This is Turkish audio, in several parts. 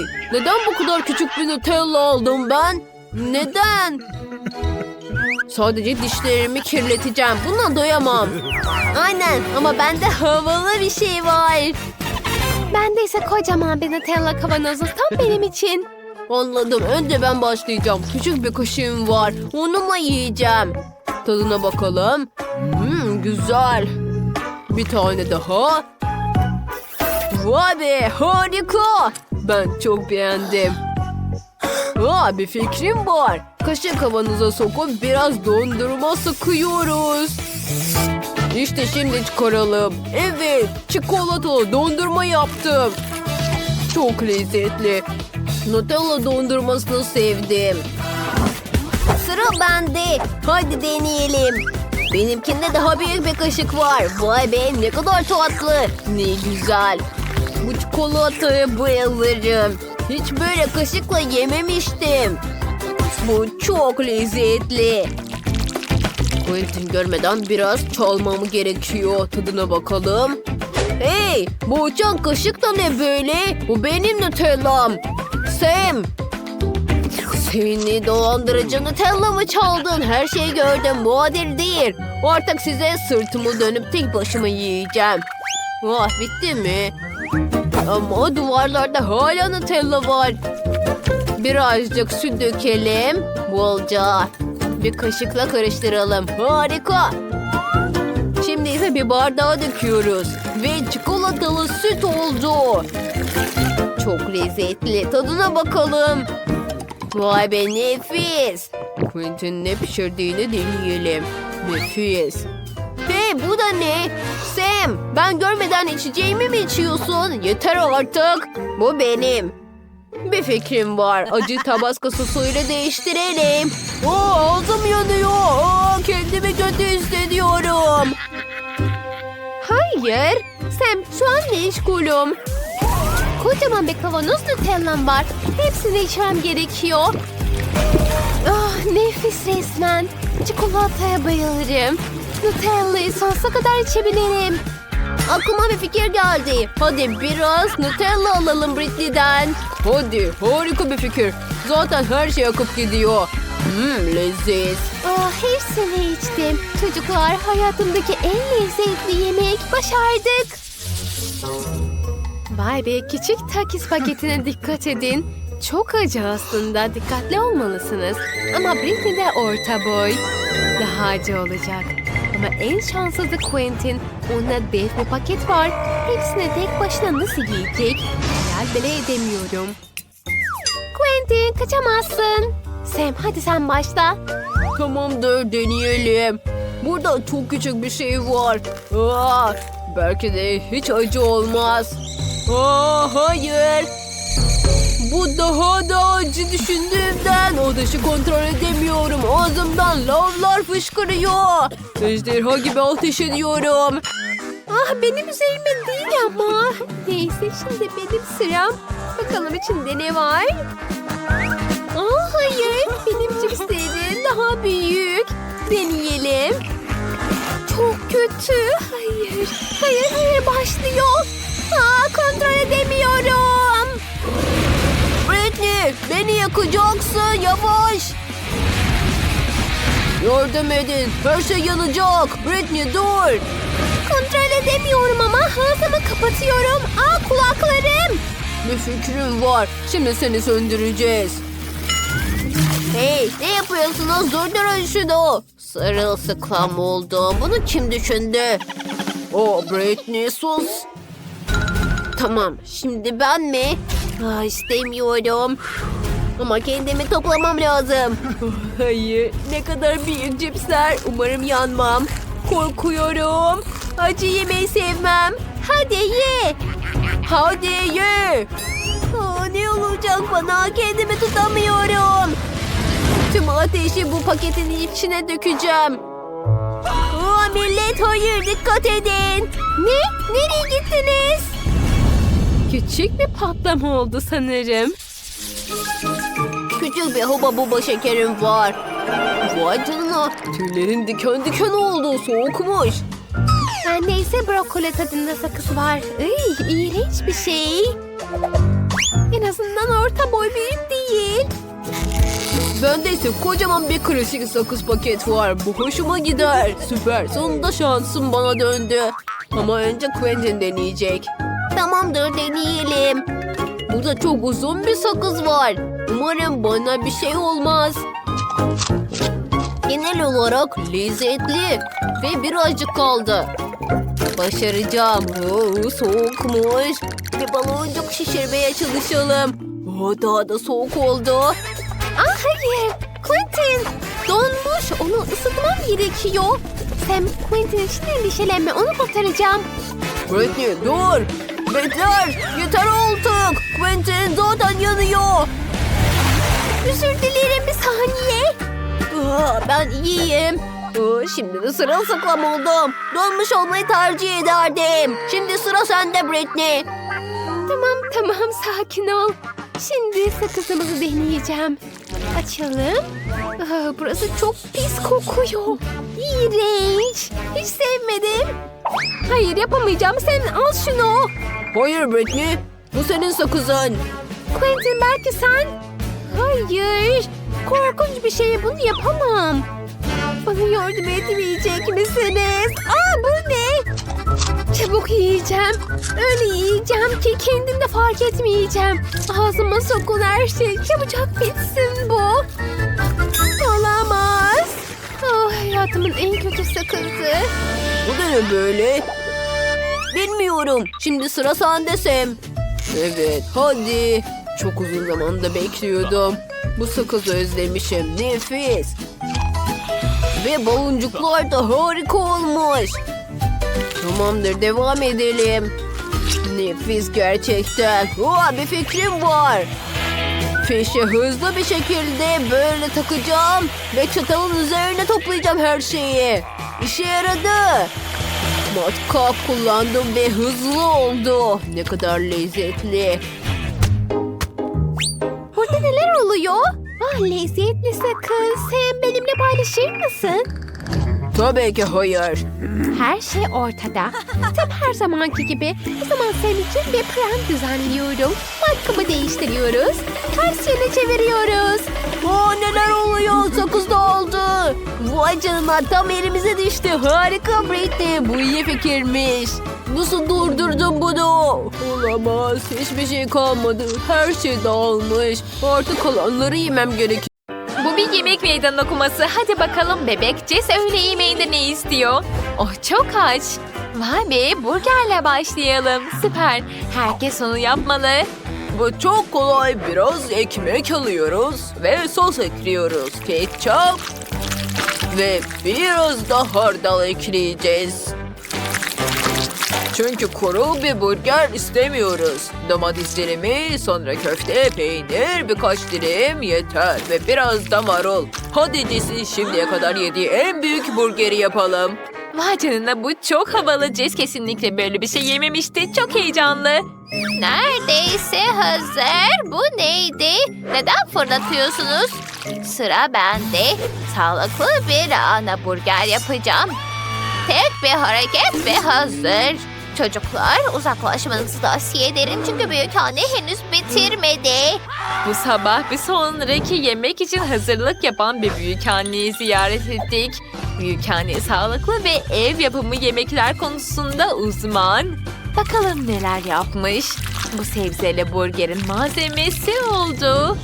Hey, neden bu kadar küçük bir Nutella aldım ben? Neden? Sadece dişlerimi kirleteceğim. Buna doyamam. Aynen ama bende havalı bir şey var. Bende ise kocaman bir Nutella kavanozu tam benim için. Anladım. Önce ben başlayacağım. Küçük bir kaşığım var. Onunla yiyeceğim. Tadına bakalım. Hmm, güzel. Bir tane daha. Vay be harika. Ben çok beğendim. Aa, bir fikrim var. Kaşık kavanoza sokup biraz dondurma sıkıyoruz. İşte şimdi çıkaralım. Evet, çikolatalı dondurma yaptım. Çok lezzetli. Nutella dondurmasını sevdim. Sıra bende. Hadi deneyelim. Benimkinde daha büyük bir kaşık var. Vay be ne kadar tatlı. Ne güzel. Çikolataya bayılırım. Hiç böyle kaşıkla yememiştim. Bu çok lezzetli. Quentin görmeden biraz çalmamı gerekiyor. Tadına bakalım. Hey, bu uçan kaşık da ne böyle? Bu benim Nutella'm. Sam. Seni dolandırıcı Nutella mı çaldın? Her şeyi gördüm. Bu adil değil. Artık size sırtımı dönüp tek başıma yiyeceğim. Ah bitti mi? Ama duvarlarda hala Nutella var. Birazcık süt dökelim. Bolca. Bir kaşıkla karıştıralım. Harika. Şimdi ise bir bardağa döküyoruz. Ve çikolatalı süt oldu. Çok lezzetli. Tadına bakalım. Vay be nefis. Quentin ne pişirdiğini deneyelim. Nefis. Hey bu da ne? Sam ben görmeden içeceğimi mi içiyorsun? Yeter artık. Bu benim. Bir fikrim var. Acı tabasco sosuyla değiştirelim. Oo, ağzım yanıyor. Aa, kendimi kötü hissediyorum. Hayır. Sam şu an meşgulüm. Kocaman bir kavanoz Nutella'm var. Hepsini içmem gerekiyor. Ah nefis resmen. Çikolataya bayılırım. Nutella'yı sonsuza kadar içebilirim. Aklıma bir fikir geldi. Hadi biraz Nutella alalım Britney'den. Hadi harika bir fikir. Zaten her şey akıp gidiyor. Hmm, lezzet. Ah hepsini içtim. Çocuklar hayatımdaki en lezzetli yemek başardık. Vay be küçük takis paketine dikkat edin. Çok acı aslında dikkatli olmalısınız. Ama Britney de orta boy. Daha acı olacak. Ama en şanssızı Quentin. Onda dev bir paket var. Hepsini tek başına nasıl yiyecek? Hayal bile edemiyorum. Quentin kaçamazsın. Sam hadi sen başla. Tamamdır deneyelim. Burada çok küçük bir şey var. Aa, belki de hiç acı olmaz. Aa, hayır. Bu daha da acı düşündüğümden ateşi kontrol edemiyorum. Ağzımdan lavlar fışkırıyor. Ejderha gibi ateş ediyorum. Ah benim üzerime değil ama. Neyse şimdi benim sıram. Bakalım içinde ne var? Ah hayır benim cipslerim daha büyük. Deneyelim. Çok kötü. Hayır. Hayır hayır başlıyor. Aa, kontrol edemiyorum. Beni yakacaksın yavaş. Yardım edin her şey yanacak. Britney dur. Kontrol edemiyorum ama ağzımı kapatıyorum. Aa kulaklarım. Bir fikrim var. Şimdi seni söndüreceğiz. Hey ne yapıyorsunuz? Durdurun şunu. Sırılsıklam oldum. Bunu kim düşündü? O Britney sus. Tamam şimdi ben mi? Aa, istemiyorum. Ama kendimi toplamam lazım. Hayır ne kadar büyük cipsler. Umarım yanmam. Korkuyorum. Acı yemeyi sevmem. Hadi ye. Hadi ye. Aa, ne olacak bana? Kendimi tutamıyorum. Tüm ateşi bu paketin içine dökeceğim. Aa, millet hayır dikkat edin. Ne? Nereye? Küçük bir patlama oldu sanırım. Küçük bir huba buba şekerim var. Vay canına. Tüylerin diken diken oldu. Soğukmuş. Bende ise brokoli tadında sakız var. Iy, iğrenç bir şey. En azından orta boy büyük değil. Bende ise kocaman bir karışık sakız paket var. Bu hoşuma gider. Süper. Sonunda şansım bana döndü. Ama önce Quentin deneyecek. Tamamdır deneyelim. Burada çok uzun bir sakız var. Umarım bana bir şey olmaz. Genel olarak lezzetli ve birazcık kaldı. Başaracağım. Oo, soğukmuş. Bir baloncuk şişirmeye çalışalım. Oo, daha da soğuk oldu. Ah hayır. Quentin donmuş. Onu ısıtmam gerekiyor. Sam Quentin şimdi endişelenme. Onu kurtaracağım. Britney dur. Yeter. Yeter artık. Quentin zaten yanıyor. Özür dilerim bir saniye. Aa, ben iyiyim. Aa, şimdi de sırılsıklam oldum. Donmuş olmayı tercih ederdim. Şimdi sıra sende Britney. Tamam tamam sakin ol. Şimdi sakızımızı deneyeceğim. Açalım. Ah, burası çok pis kokuyor. İğrenç. Hiç sevmedim. Hayır yapamayacağım. Sen al şunu. Hayır Britney. Bu senin sakızın. Quentin belki sen... Hayır. Korkunç bir şey. Bunu yapamam. Bana yardım etmeyecek misiniz? Aa bu ne? Çabuk yiyeceğim. Öyle yiyeceğim ki kendim de fark etmeyeceğim. Ağzıma sokun her şey. Çabucak bitsin bu. Olamaz. Oh, hayatımın en kötü sakızı. Bu da ne böyle? Bilmiyorum. Şimdi sıra sende Sam. Evet hadi. Çok uzun zamanda bekliyordum. Bu sakızı özlemişim. Nefis. Ve baloncuklar da harika olmuş. Tamamdır devam edelim. Nefis gerçekten. Aa, bir fikrim var. Fişi hızlı bir şekilde böyle takacağım ve çatalın üzerine toplayacağım her şeyi. İşe yaradı. Matkap kullandım ve hızlı oldu. Ne kadar lezzetli. Burada neler oluyor? Ah lezzetli sakız. Sen benimle paylaşır mısın? Tabii ki hayır. Her şey ortada. Tıp her zamanki gibi. O zaman senin için bir plan düzenliyorum. Markamı değiştiriyoruz. Ters yöne çeviriyoruz. Aa, neler oluyor? Sakız da oldu. Vay canına tam elimize düştü. Harika Britney. Bu iyi fikirmiş. Nasıl durdurdun bunu? Olamaz. Hiçbir şey kalmadı. Her şey dağılmış. Artık kalanları yemem gerekiyor. Bir yemek meydan okuması. Hadi bakalım bebek Jess öğle yemeğinde ne istiyor? Oh çok aç. Vay be burgerle başlayalım. Süper. Herkes onu yapmalı. Bu çok kolay. Biraz ekmek alıyoruz ve sos ekliyoruz. Ketçap ve biraz da hardal ekleyeceğiz. Çünkü kuru bir burger istemiyoruz. Domateslerimi, sonra köfte, peynir, birkaç dilim yeter ve biraz da marul. Hadi Jesse şimdiye kadar yediği en büyük burgeri yapalım. Vay canına bu çok havalı. Jess kesinlikle böyle bir şey yememişti. Çok heyecanlı. Neredeyse hazır. Bu neydi? Neden fırlatıyorsunuz? Sıra bende. Sağlıklı bir ana burger yapacağım. Tek bir hareket ve hazır. Çocuklar uzaklaşmanızı tavsiye ederim çünkü büyük anne henüz bitirmedi. Bu sabah bir sonraki yemek için hazırlık yapan bir büyük anneyi ziyaret ettik. Büyük anne sağlıklı ve ev yapımı yemekler konusunda uzman. Bakalım neler yapmış. Bu sebzeli burgerin malzemesi oldu.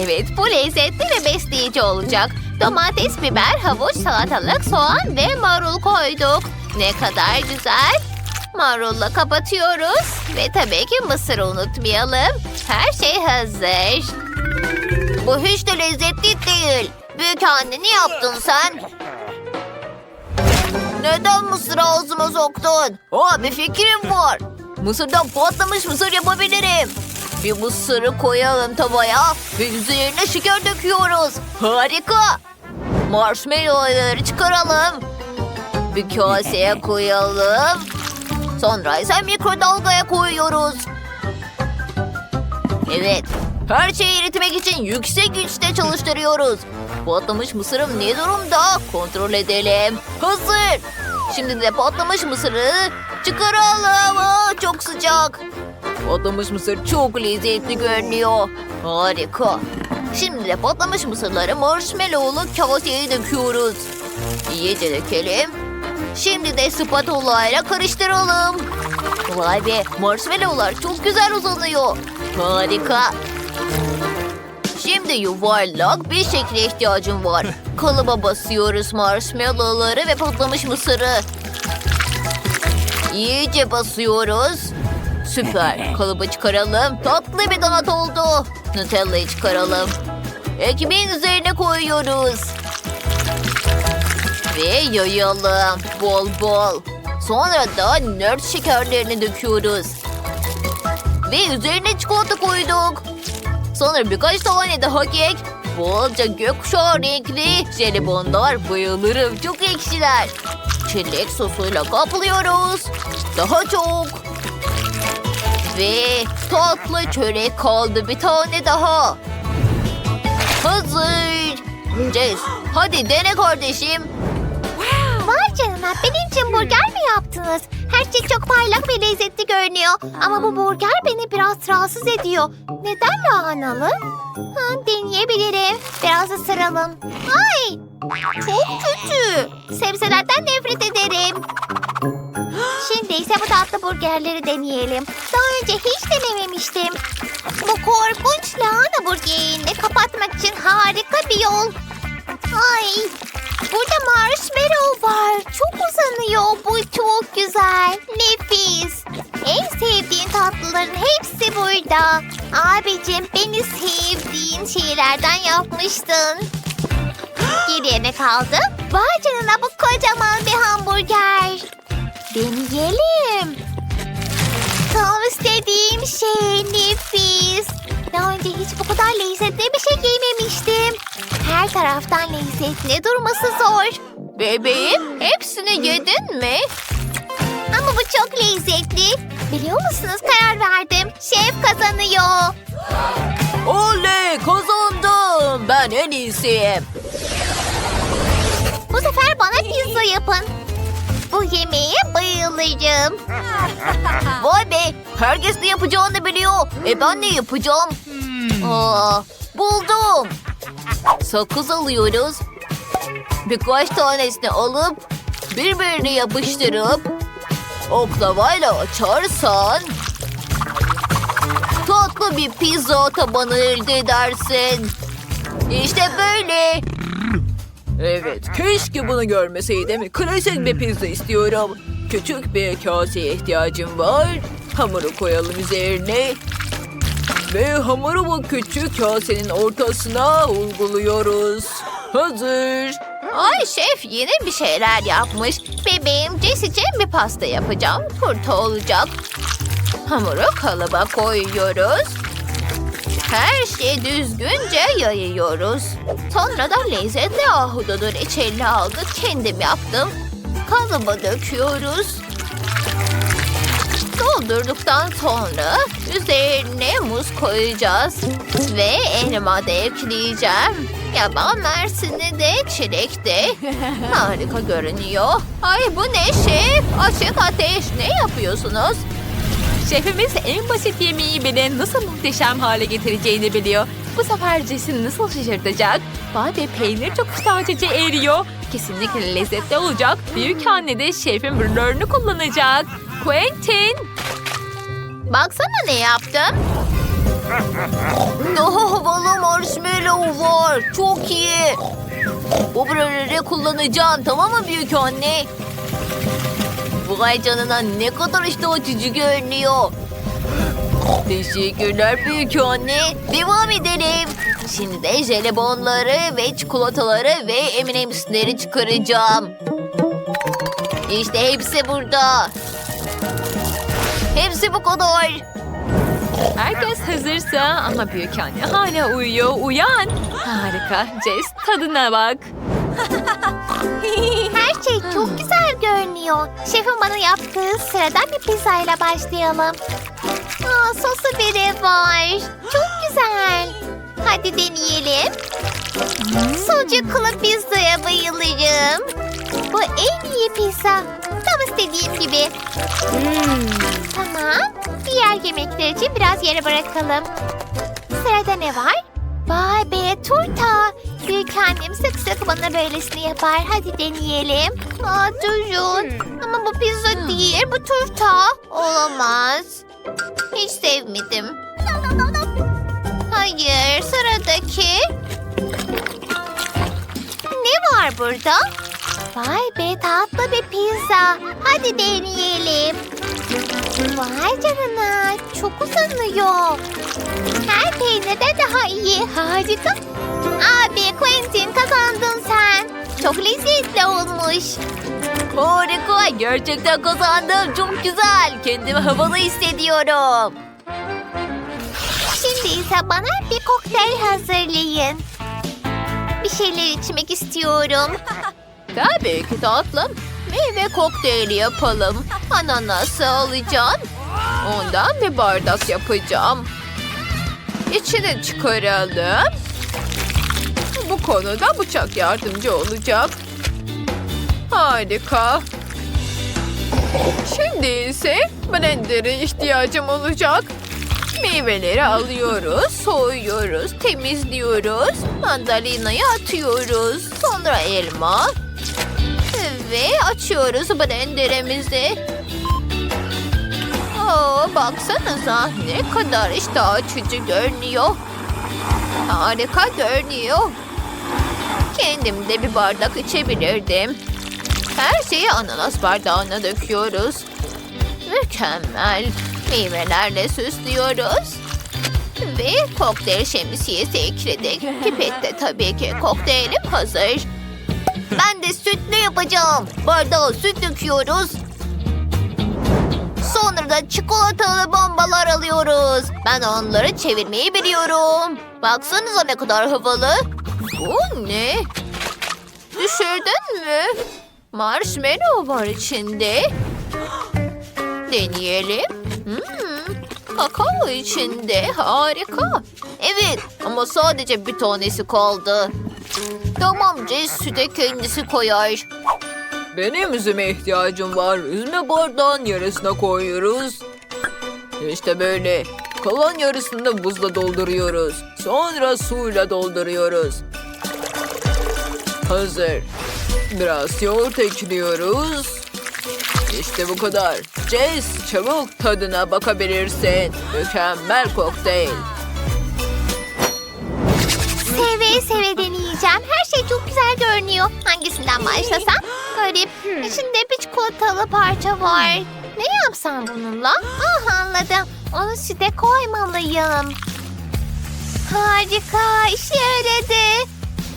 Evet bu lezzetli ve besleyici olacak. Domates, biber, havuç, salatalık, soğan ve marul koyduk. Ne kadar güzel. Marulla kapatıyoruz. Ve tabii ki mısırı unutmayalım. Her şey hazır. Bu hiç de lezzetli değil. Büyük anne ne yaptın sen? Neden mısır ağzıma soktun? Aa, bir fikrim var. Mısırdan patlamış mısır yapabilirim. Bir mısırı koyalım tavaya ve üzerine şeker döküyoruz. Harika. Marshmallowları çıkaralım. Bir kaseye koyalım. Sonra ise mikrodalgaya koyuyoruz. Evet. Her şeyi eritmek için yüksek güçte çalıştırıyoruz. Patlamış mısırım ne durumda? Kontrol edelim. Hazır. Şimdi de patlamış mısırı çıkaralım. Aa, çok sıcak. Patlamış mısır çok lezzetli görünüyor. Harika. Şimdi de patlamış mısırları marshmallowlu kaseye döküyoruz. İyice dökelim. Şimdi de spatula ile karıştıralım. Vay be marshmallowlar çok güzel uzanıyor. Harika. Şimdi yuvarlak bir şekle ihtiyacım var. Kalıba basıyoruz marshmallowları ve patlamış mısırı. İyice basıyoruz. Süper. Kalıbı çıkaralım. Tatlı bir donat oldu. Nutella'yı çıkaralım. Ekmeğin üzerine koyuyoruz. Ve yayalım. Bol bol. Sonra da nerd şekerlerini döküyoruz. Ve üzerine çikolata koyduk. Sonra birkaç tane daha kek. Bolca gökkuşağı renkli jelibonlar. Bayılırım. Çok ekşiler. Çilek sosuyla kaplıyoruz. Daha çok. Ve tatlı çörek kaldı bir tane daha. Hazır. Jess, hadi dene kardeşim. Vay canına benim için burger mi yaptınız? Her şey çok parlak ve lezzetli görünüyor. Ama bu burger beni biraz rahatsız ediyor. Neden lahanalı? Ha, deneyebilirim. Biraz ısıralım. Ay! Çok kötü. Sebzelerden nefret ederim. Şimdi ise bu tatlı burgerleri deneyelim. Daha önce hiç denememiştim. Bu korkunç lahana burgerini kapatmak için harika bir yol. Ay! Burada marshmallow var. Çok uzanıyor. Bu çok güzel. Nefis. En sevdiğin tatlıların hepsi burada. Abicim beni sevdiğin şeylerden yapmıştın. Geriye ne kaldı? Vay canına bu kocaman bir hamburger. Deneyelim. Tam istediğim şey nefis. Daha önce hiç bu kadar lezzetli bir şey yememiştim. Her taraftan lezzetli durması zor. Bebeğim hepsini yedin mi? Ama bu çok lezzetli. Biliyor musunuz karar verdim. Şef kazanıyor. Oley kazandım. Ben en iyisiyim. Bu sefer bana pizza yapın. Yemeğe bayılırım. Vay be herkes ne yapacağını biliyor. E ben ne yapacağım? Aa, buldum. Sakız alıyoruz. Birkaç tanesini alıp birbirine yapıştırıp oklavayla açarsan tatlı bir pizza tabanı elde edersin. İşte böyle. Evet, keşke bunu görmeseydim. Klasik bir pizza istiyorum. Küçük bir kaseye ihtiyacım var. Hamuru koyalım üzerine. Ve hamuru bu küçük kasenin ortasına uyguluyoruz. Hazır. Ay şef yine bir şeyler yapmış. Bebeğim Jess için bir pasta yapacağım. Turta olacak. Hamuru kalıba koyuyoruz. Her şeyi düzgünce yayıyoruz. Sonra da lezzetli ahududu reçelini aldık. Kendim yaptım. Kalıba döküyoruz. Doldurduktan sonra üzerine muz koyacağız. Ve elma da ekleyeceğim. Yaban mersini de çilek de. Harika görünüyor. Ay bu ne şef? Açık ateş ne yapıyorsunuz? Şefimiz en basit yemeği bile nasıl muhteşem hale getireceğini biliyor. Bu sefer Jess'i nasıl şaşırtacak? Be peynir çok iştahçıcı eriyor. Kesinlikle lezzetli olacak. Büyük anne de şefin brülörünü kullanacak. Quentin! Baksana ne yaptım. Daha havalı marshmallow var. Çok iyi. Bu brülleri kullanacaksın tamam mı büyük anne? Vay canına ne kadar işte açıcı görünüyor. Teşekkürler büyük anne. Devam edelim. Şimdi de jelibonları ve çikolataları ve M&M's'leri çıkaracağım. İşte hepsi burada. Hepsi bu kadar. Herkes hazırsa ama büyük anne hala uyuyor. Uyan! Harika. Jess tadına bak. Her şey çok güzel görünüyor. Şefin bana yaptığı sıradan bir pizzayla başlayalım. Aa, sosu bile var. Çok güzel. Hadi deneyelim. Sucuklu pizzaya bayılırım. Bu en iyi pizza. Tam istediğim gibi. Tamam. Diğer yemekler için biraz yere bırakalım. Sırada ne var? Vay be turta. Büyük annem sık sık bana böylesini yapar. Hadi deneyelim. Aa, durun. Ama bu pizza değil bu turta. Olamaz. Hiç sevmedim. Hayır sıradaki. Ne var burada? Vay be tatlı bir pizza. Hadi deneyelim. Vay canına çok uzanıyor. Peynirden daha iyi. Harika. Abi Quentin kazandın sen. Çok lezzetli olmuş. Harika. Gerçekten kazandım. Çok güzel. Kendimi havalı hissediyorum. Şimdi ise bana bir kokteyl hazırlayın. Bir şeyler içmek istiyorum. Tabii ki tatlım. Meyve kokteyli yapalım. Ananası alacağım. Ondan bir bardak yapacağım. İçini çıkaralım. Bu konuda bıçak yardımcı olacak. Harika. Şimdi ise blender'e ihtiyacım olacak. Meyveleri alıyoruz, soyuyoruz, temizliyoruz. Mandalinayı atıyoruz. Sonra elma. Ve açıyoruz blenderimizi. Oo, baksanıza ne kadar iştah açıcı görünüyor. Harika görünüyor. Kendim de bir bardak içebilirdim. Her şeyi ananas bardağına döküyoruz. Mükemmel. Meyvelerle süslüyoruz. Ve kokteyl şemsiyesi ekledik. Pipette tabii ki kokteylim hazır. Ben de sütlü yapacağım. Bardağa süt döküyoruz. Sonra da çikolatalı bombalar alıyoruz. Ben onları çevirmeyi biliyorum. Baksanıza ne kadar havalı. Bu ne? Düşürdün mü? Marshmallow var içinde. Deneyelim. Hmm, kakao içinde. Harika. Evet ama sadece bir tanesi kaldı. Tamam Jess süte kendisi koyar. Benim üzüme ihtiyacım var. Üzme bardağın yarısına koyuyoruz. İşte böyle. Kalan yarısını buzla dolduruyoruz. Sonra suyla dolduruyoruz. Hazır. Biraz yoğurt ekliyoruz. İşte bu kadar. Jess çabuk tadına bakabilirsin. Mükemmel kokteyl. Seve seve deneyeceğim. Her şey çok güzel görünüyor. Hangisinden başlasam? Garip. İçinde bir çikolatalı parça var. Ne yapsam bununla? Ah anladım. Onu süte koymalıyım. Harika. işe yaradı.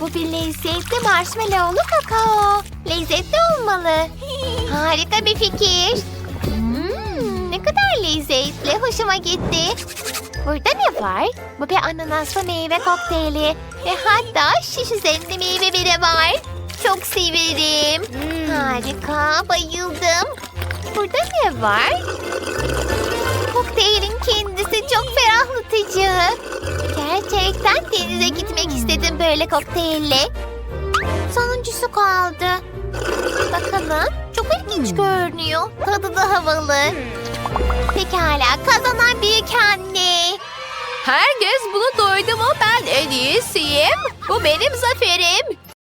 Bu bir lezzetli marshmallowlu kakao. Lezzetli olmalı. Harika bir fikir. Hmm, ne kadar lezzetli. Hoşuma gitti. Burada ne var? Bu bir ananaslı meyve kokteyli. Ve hatta şiş üzerinde meyve bile var. Çok severim. Harika, bayıldım. Burada ne var? Kokteylin kendisi çok ferahlatıcı. Gerçekten denize gitmek istedim böyle kokteylle. Sonuncusu kaldı. Bakalım, çok ilginç görünüyor. Tadı da havalı. Pekala, kazanan büyük anne. Herkes bunu duydu mu ben en iyisiyim. Bu benim zaferim.